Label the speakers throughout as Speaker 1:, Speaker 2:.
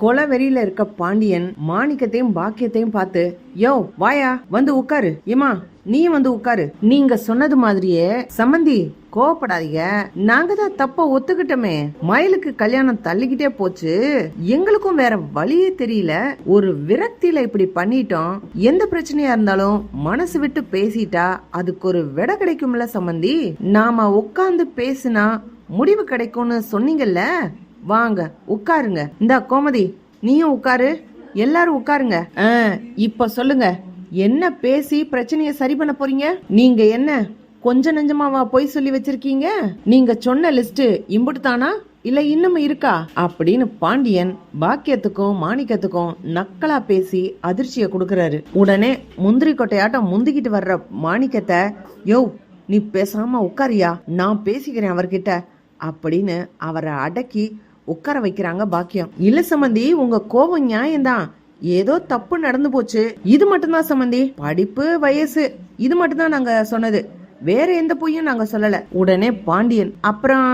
Speaker 1: கொலவெறியில இருக்க பாண்டியன் மாணிக்கத்தையும் பாக்கியத்தையும் பார்த்து யோ வாயா வந்து உட்காரு. ஏமா நீ வந்து உட்காரு. நீங்க சொன்னது மாதிரியே சம்மந்தி கோவப்படாதீங்க. நாங்க தான் தப்ப ஒத்துக்கிட்டோமே. மயிலுக்கு கல்யாணம் தள்ளிக்கிட்டே போச்சு. எங்களுக்கும் வேற வழியே தெரியல. ஒரு விரக்தியில இப்படி பண்ணிட்டோம். எந்த பிரச்சனையா இருந்தாலும் மனசு விட்டு பேசிட்டா அதுக்கு ஒரு விட கிடைக்கும்ல சம்மந்தி நாம உட்கார்ந்து பேசினா முடிவு கிடைக்கும்னு சொன்னீங்கல்ல? வாங்க உட்காருங்க. இந்த கோமதி நீயும் உட்காரு. எல்லாரும் உட்காருங்க. ஆ, இப்ப சொல்லுங்க என்ன பேசி பிரச்சனைய சரி பண்ண போறீங்க? நீங்க என்ன கொஞ்ச நெஞ்சமாவா போய் சொல்லி வச்சிருக்கீங்க? நீங்க சொன்ன லிஸ்ட் இம்புட்டு தானா இல்ல இன்னும் இருக்கா? அப்படின்னு பாண்டியன் பாக்கியத்துக்கும் மாணிக்கத்துக்கும் நக்கலா பேசி அதிர்ச்சியை கொடுக்கறாரு. உடனே முந்திரி கொட்டையாட்டம் முந்திக்கிட்டு வர்ற மாணிக்கத்தை யோ நீ பேசாம உட்காரியா? நான் பேசிக்கிறேன் அவர்கிட்ட அப்படின்னு அவரை அடக்கி உட்கார வைக்கிறாங்க பாக்கியம். இல்ல சம்மந்தி உங்க கோபம் நியாயம்தான். ஏதோ தப்பு நடந்து போச்சு. இது மட்டும்தான் சம்மந்தி படிப்பு வயசு. இது மட்டும்தான் நாங்க சொன்னது. வேற எந்த பொய்யும் நாங்க சொல்லல. உடனே பாண்டியன் அப்புறம்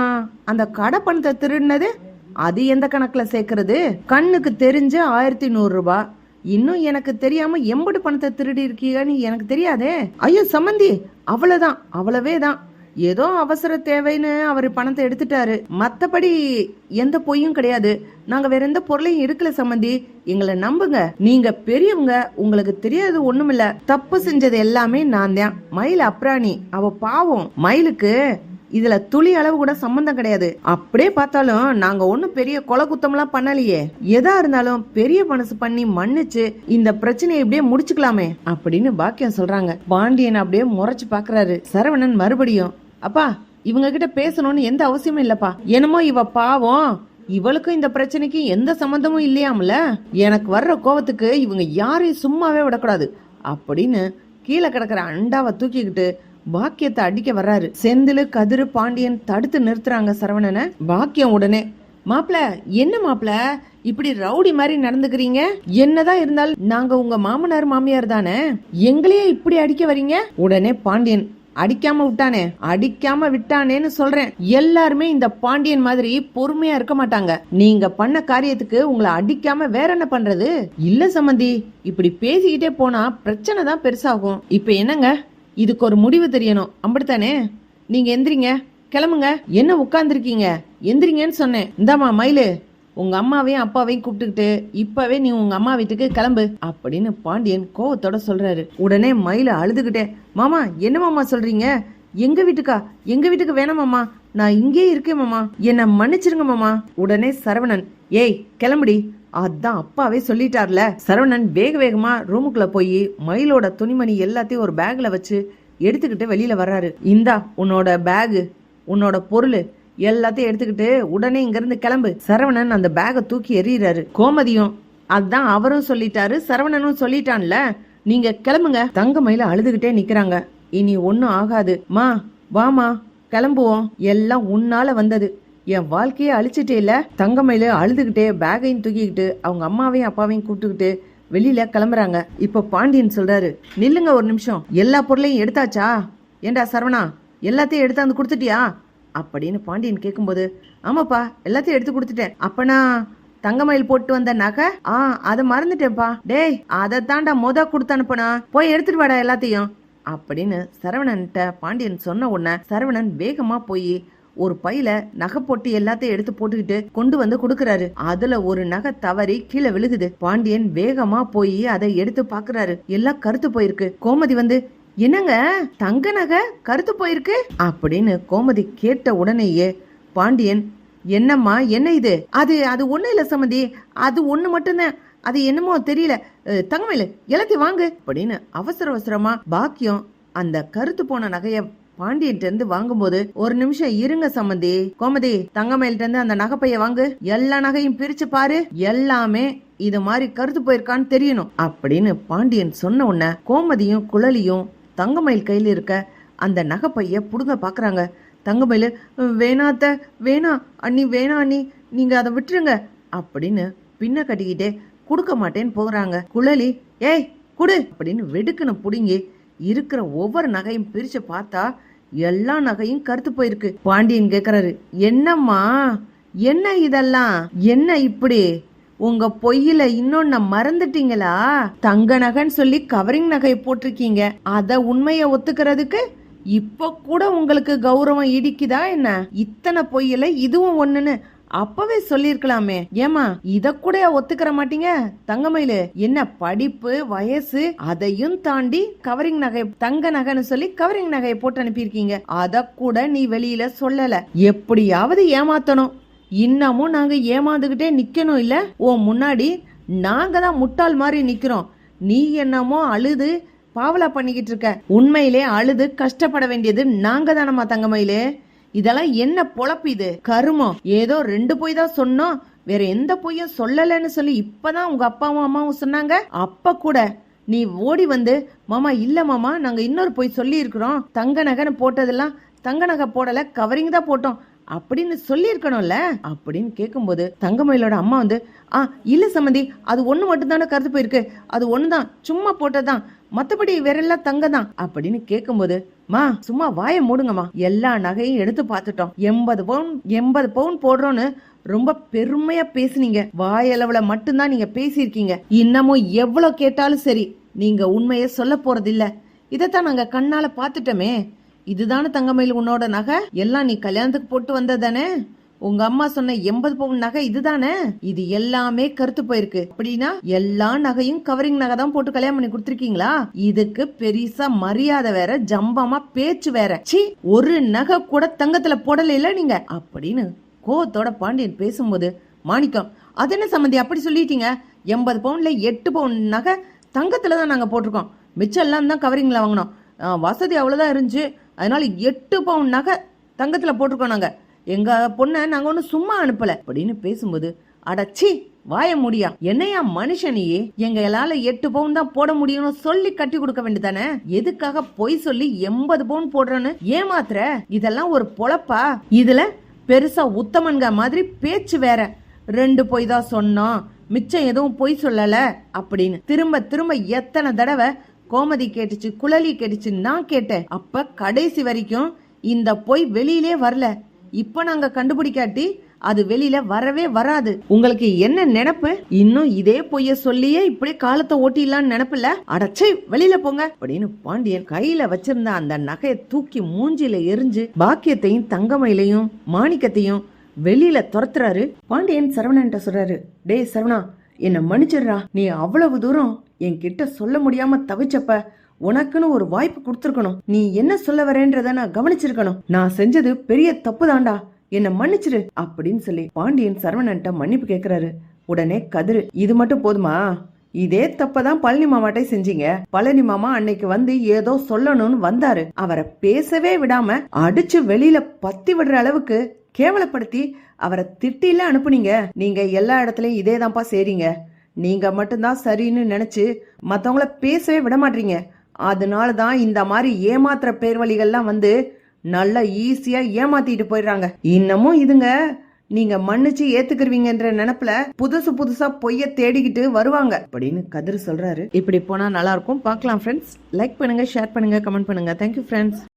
Speaker 1: அந்த கடை பணத்தை திருடினது? அது எந்த கணக்குல சேர்க்கறது? கண்ணுக்கு தெரிஞ்ச ஆயிரத்தி நூறு ரூபாய் இன்னும் எனக்கு தெரியாம எம்பது பணத்தை திருடி இருக்கீங்கன்னு எனக்கு தெரியாதே. ஐயோ சம்மந்தி அவ்வளவுதான். அவ்வளவே தான் ஏதோ அவசர தேவைன்னு அவர் பணத்தை எடுத்துட்டாரு. மத்தபடி எந்த பொய்யும் கிடையாது. நாங்க வேற எந்த பொருளையும் எடுக்கல சம்மந்தி எங்களை நம்புங்க. நீங்க பெரியவங்க உங்களுக்கு தெரியாது ஒண்ணுமில்ல. தப்பு செஞ்சது எல்லாமே நான் தான். மயில் அப்ராணி. அவ பாவம். மயிலுக்கு இதுல துளி அளவு கூட சம்பந்தம் கிடையாது. அப்படியே பார்த்தாலும் நாங்க ஒண்ணும் பெரிய கொலை குத்தம்லாம் பண்ணலையே. எதா இருந்தாலும் பெரிய மனசு பண்ணி மன்னிச்சு இந்த பிரச்சனையை இப்படியே முடிச்சுக்கலாமே அப்படின்னு பாக்கியம் சொல்றாங்க. பாண்டியன் அப்படியே முறைச்சு பாக்குறாரு சரவணன் மறுபடியும் அப்பா இவங்க கிட்ட பேசணும்னு எந்த அவசியமும் இல்லப்பா. என்னமோ இவ பாவம். இவளுக்கும் இந்த பிரச்சனைக்கு எந்த சம்பந்தமும் இல்லையாமல? எனக்கு வர்ற கோவத்துக்கு இவங்க யாரையும் சும்மாவே விடக்கூடாது. அப்படின்னு கீழே கிடக்குற அண்டாவை தூக்கிக்கிட்டு பாக்கியத்தை அடிக்க வர்றாரு. செந்திலு கதிரு பாண்டியன் தடுத்து நிறுத்துறாங்க சரவணனை. பாக்கியம் உடனே மாப்ள என்ன மாப்ள இப்படி ரவுடி மாதிரி நடந்துக்கிறீங்க? என்னதான் இருந்தாலும் நாங்க உங்க மாமனார் மாமியார் தானே? எங்களையே இப்படி அடிக்க வரீங்க? உடனே பாண்டியன் அடிக்காம விட்டானே அடிக்காம விட்டானேன்னு சொல்றேன். எல்லாருமே இந்த பாண்டியன் மாதிரி பொறுமையா இருக்க மாட்டாங்க. நீங்க பண்ண காரியத்துக்கு உங்களை அடிக்காம வேற என்ன பண்றது? இல்ல சம்மந்தி இப்படி பேசிக்கிட்டே போனா பிரச்சனை தான் பெருசாகும். இப்ப என்னங்க? இதுக்கு ஒரு முடிவு தெரியணும். அப்படித்தானே? நீங்க எந்திரிங்க. கிளம்புங்க. என்ன உட்கார்ந்துருக்கீங்க? எந்திரிங்கன்னு சொன்னேன். இந்தாம்மா மயிலு. உங்க அம்மாவையும் அப்பாவையும் கூப்பிட்டுக்கிட்டு இப்பவே நீ உங்க அம்மா வீட்டுக்கு கிளம்பு அப்படின்னு பாண்டியன் கோவத்தோட சொல்றாரு. உடனே மயில அழுதுகிட்டே மாமா என்ன மாமா சொல்றீங்க? எங்க வீட்டுக்கா? எங்க வீட்டுக்கு வேணாம் மாமா. நான் இங்கே இருக்கேன் மாமா. என்ன மன்னிச்சிருங்க மாமா. உடனே சரவணன் ஏய் கிளம்புடி. அதான் அப்பாவே சொல்லிட்டார்ல. சரவணன் வேக வேகமா ரூமுக்குள்ள போய் மயிலோட துணிமணி எல்லாத்தையும் ஒரு பேக்ல வச்சு எடுத்துக்கிட்டு வெளியில வர்றாரு. இந்தா உன்னோட பேகு உன்னோட பொருள் எல்லாத்தையும் எடுத்துக்கிட்டு உடனே இங்கிருந்து கிளம்பு. சரவணன் அந்த பேகை தூக்கி எறிகிறாரு. கோமதியும் அதான் அவரும் சொல்லிட்டாரு. சரவணனும் சொல்லிட்டான்ல நீங்க கிளம்புங்க. தங்க மயில அழுதுகிட்டே நிக்கிறாங்க. இனி ஒன்னும் ஆகாது. மா வாமா கிளம்புவோம். எல்லாம் உன்னால வந்தது. என் வாழ்க்கையை அழிச்சிட்டே இல்ல. தங்கமயில அழுதுகிட்டே பேகையும் தூக்கிக்கிட்டு அவங்க அம்மாவையும் அப்பாவையும் கூப்பிட்டுக்கிட்டு வெளியில கிளம்புறாங்க. இப்ப பாண்டியன் சொல்றாரு நில்லுங்க ஒரு நிமிஷம். எல்லா பொருளையும் எடுத்தாச்சா? ஏண்டா சரவணா? எல்லாத்தையும் எடுத்தாந்து கொடுத்துட்டியா? அப்படின்னு பாண்டியன் கேட்கும்போது ஆமாப்பா எல்லாத்தையும் எடுத்து கொடுத்துட்டேன். அப்பனா தங்கமயில் போட்டு வந்த நகை ஆ அதை மறந்துட்டேன்ப்பா. டேய் அதை தாண்டா மொத கொடுத்து அனுப்புனா. போய் எடுத்துட்டு வாடா எல்லாத்தையும். அப்படின்னு சரவணன்ட்ட பாண்டியன் சொன்ன உடனே சரவணன் வேகமா போய் ஒரு பையில நகை போட்டு எல்லாத்தையும் எடுத்து போட்டுக்கிட்டு கொண்டு வந்து கொடுக்கறாரு. அதுல ஒரு நகை தவறி கீழே விழுகுது. பாண்டியன் வேகமா போய் அதை எடுத்து பாக்குறாரு. எல்லாம் கருத்து போயிருக்கு. கோமதி வந்து என்னங்க? தங்க நகை? கருத்து போயிருக்கு? அப்படின்னு கோமதி கேட்ட உடனேயே பாண்டியன் என்னம்மா என்ன இது? அது அது ஒண்ணு இல்ல சம்மந்தி அது ஒண்ணு மட்டும்தான். அது என்னமோ தெரியல. தங்கமயில் எல்லாத்தையும் வாங்கு. அப்படின்னு அவசர அவசரமா பாக்கியம் அந்த கருத்து போன நகைய பாண்டியன்ட்ட இருந்து வாங்கும்போது ஒரு நிமிஷம் இருங்க சம்மந்தி கோமதி தங்கமயில்ட்ட இருந்து அந்த நகைப்பைய வாங்கு. எல்லா நகையும் பிரிச்சு பாரு. எல்லாமே இது மாதிரி கருத்து போயிருக்கான்னு தெரியணும். அப்படின்னு பாண்டியன் சொன்ன உடனே கோமதியும் குழலியும் தங்கமயில் கையில் இருக்க அந்த நகைப்பைய புடுங்க பார்க்குறாங்க தங்கமயில் வேணாத்த வேணா அண்ணி வேணா அண்ணி நீங்கள் அதை விட்டுருங்க அப்படின்னு பின்ன கட்டிக்கிட்டே கொடுக்க மாட்டேன்னு போகிறாங்க குழலி ஏய் குடு அப்படின்னு வெடுக்குன்னு பிடுங்கி இருக்கிற ஒவ்வொரு நகையும் பிரித்து பார்த்தா எல்லா நகையும் கருத்து போயிருக்கு. பாண்டியன் கேட்குறாரு என்னம்மா என்ன இதெல்லாம்? என்ன இப்படி? உங்க பொய்யில இன்னொன்னு மறந்துட்டீங்களா? தங்க நகைன்னு சொல்லி கவரிங் நகையை போட்டிருக்கீங்க. அத உண்மைய ஒத்துக்கிறதுக்கு இப்ப கூட உங்களுக்கு கௌரவம் இடிக்குதா என்ன? இத்தனை பொய்யில இதுவும் ஒண்ணுன்னு அப்பவே சொல்லிருக்கலாமே ஏமா இத கூட ஒத்துக்கிற மாட்டீங்க? தங்கமயிலு என்ன படிப்பு வயசு அதையும் தாண்டி கவரிங் நகை தங்க நகைன்னு சொல்லி கவரிங் நகையை போட்டு அனுப்பியிருக்கீங்க. அத கூட நீ வெளியில சொல்லல. எப்படியாவது ஏமாத்தணும். இன்னமும் நாங்க ஏமாந்துக்கிட்டே நிக்கணும் இல்ல? ஓ முன்னாடி நாங்க தான் முட்டாள் மாதிரி நிக்கிறோம். நீ என்னமோ அழுது பாவலா பண்ணிக்கிட்டு இருக்க. உண்மையிலே அழுது கஷ்டப்பட வேண்டியது நாங்க தானம்மா தங்கமயிலே. இதெல்லாம் என்ன பொழப்பு இது? கருமம். ஏதோ ரெண்டு பொய் தான் சொன்னோம். வேற எந்த பொய்யும் சொல்லலைன்னு சொல்லி இப்பதான் உங்க அப்பாவும் அம்மாவும் சொன்னாங்க. அப்ப கூட நீ ஓடி வந்து மாமா இல்ல மாமா நாங்க இன்னொரு பொய் சொல்லி இருக்கிறோம் தங்க நகைன்னு போட்டதெல்லாம் தங்க நகை போடல கவரிங் தான் போட்டோம். அப்படின்னு சொல்லியிருக்கணும்ல? அப்படின்னு கேட்கும்போது தங்கமயிலோட அம்மா வந்து ஆ இல்ல சம்மந்தி அது ஒண்ணு மட்டும் தானே கருத்து போயிருக்கு. அது ஒண்ணுதான். சும்மா போட்டதுதான். மத்தபடி வேறெல்லாம் தங்க தான் அப்படின்னு கேட்கும்போது மா சும்மா வாயை மூடுங்கம்மா. எல்லா நகையும் எடுத்து பார்த்துட்டோம். எண்பது பவுன் எண்பது பவுன் போடுறோன்னு ரொம்ப பெருமையா பேசுனீங்க. வாயளவுல மட்டும்தான் நீங்க பேசியிருக்கீங்க. இன்னமும் எவ்வளவு கேட்டாலும் சரி நீங்க உண்மையை சொல்ல போறதில்ல. இதைத்தான் நாங்க கண்ணால பார்த்துட்டோமே. இதுதானே தங்கமயில் உன்னோட நகை? எல்லாம் நீ கல்யாணத்துக்கு போட்டு வந்ததானே? உங்க அம்மா சொன்ன எண்பது பவுன் நகை இதுதானே? இது எல்லாமே கருத்து போயிருக்கு. அப்படின்னா எல்லா நகையும் கவரிங் நகை தான் போட்டு கல்யாணம் பண்ணி கொடுத்துருக்கீங்களா? இதுக்கு பெரிசா மரியாதை வேற ஜம்பமா பேச்சு வேற. சி ஒரு நகை கூட தங்கத்துல போடல நீங்க? அப்படின்னு கோவத்தோட பாண்டியன் பேசும்போது மாணிக்கம் அது என்ன சம்மந்தி அப்படி சொல்லிட்டீங்க? எண்பது பவுன்ல எட்டு பவுன் நகை தங்கத்துல தான் நாங்க போட்டிருக்கோம். மிச்சம் எல்லாம் தான் கவரிங்ல வாங்கினோம். வசதி அவ்வளவுதான் இருந்துச்சு. அதனால எட்டு பவுன் நகை தங்கத்தில் போட்டிருக்கோம் நாங்கள் எங்கள் பொண்ணை நாங்கள் ஒன்றும் சும்மா அனுப்பலை. அப்படின்னு பேசும்போது அடச்சி வாய முடியா? என்னையா மனுஷனையே? எங்களால எட்டு பவுன் தான் போட முடியும்னு சொல்லி கட்டி கொடுக்க வேண்டியதானே எதுக்காக பொய் சொல்லி எண்பது பவுன் போடுறேன்னு ஏமாத்துற? இதெல்லாம் ஒரு பொழப்பா? இதுல பெருசா உத்தமன்க மாதிரி பேச்சு வேற. ரெண்டு பொய் தான் சொன்னோம் மிச்சம் எதுவும் பொய் சொல்லல. அப்படின்னு திரும்ப திரும்ப எத்தனை தடவை கோமதி கேட்டுச்சு குழலி கேட்டுச்சு நான் கேட்டேன். அப்ப கடைசி வரைக்கும் இந்த பொய் வெளியிலே வரல. இப்ப நாங்க கண்டுபிடிக்காட்டி அது வெளியில வரவே வராது. உங்களுக்கு என்ன நினப்பு? இன்னும் இதே பொய்ய சொல்லியே இப்படி காலத்தை ஓட்டிடலாம்னு நினைப்பில்ல அடச்சை வெளியில போங்க. அப்படின்னு பாண்டியன் கையில வச்சிருந்த அந்த நகையை தூக்கி மூஞ்சில எரிஞ்சு பாக்கியத்தையும் தங்கமயிலையும் மாணிக்கத்தையும் வெளியில துரத்துறாரு. பாண்டியன் சரவணன்ட்ட சொல்றாரு டேய் சரவணா என்னை மன்னிச்சிடுறா. நீ அவ்வளவு தூரம் என்கிட்ட சொல்ல முடியாம தவிச்சப்ப உனக்குன்னு ஒரு வாய்ப்பு கொடுத்துருக்கணும். நீ என்ன சொல்ல வரேன்றத நான் கவனிச்சிருக்கணும். நான் செஞ்சது பெரிய தப்பு தாண்டா என்ன மன்னிச்சிரு அப்படின்னு சொல்லி பாண்டியன் சரவணன்ட்ட மன்னிப்பு கேக்குறாரு. உடனே கதிரு இது மட்டும் போதுமா? இதே தப்பதான் பழனி மாமாட்டை செஞ்சீங்க. பழனி மாமா அன்னைக்கு வந்து ஏதோ சொல்லணும்னு வந்தாரு. அவரை பேசவே விடாம அடிச்சு வெளியில பத்தி விடுற அளவுக்கு கேவலப்படுத்தி அவரை திட்டில அனுப்புனீங்க. நீங்க எல்லா இடத்துலயும் இதே தான்ப்பா செய்றீங்க. நீங்க மட்டும்தான் சரின்னு நினைச்சு மத்தவங்கள பேசவே விட மாட்டீங்க. அதனால தான் இந்த மாதிரி ஏமாத்துற பேர்வழிகள்லாம் வந்து நல்லா ஈஸியா ஏமாத்திட்டு போயிடுறாங்க. இன்னமும் இதுங்க நீங்க மன்னிச்சு ஏத்துக்கிருவீங்கன்ற நினைப்புல புதுசு புதுசா பொய்ய தேடிக்கிட்டு வருவாங்க. அப்படின்னு கதிர் சொல்றாரு. இப்படி போனா நல்லா இருக்கும் பார்க்கலாம் ஃப்ரெண்ட்ஸ் லைக் பண்ணுங்க ஷேர் பண்ணுங்க கமெண்ட் பண்ணுங்க. Thank you friends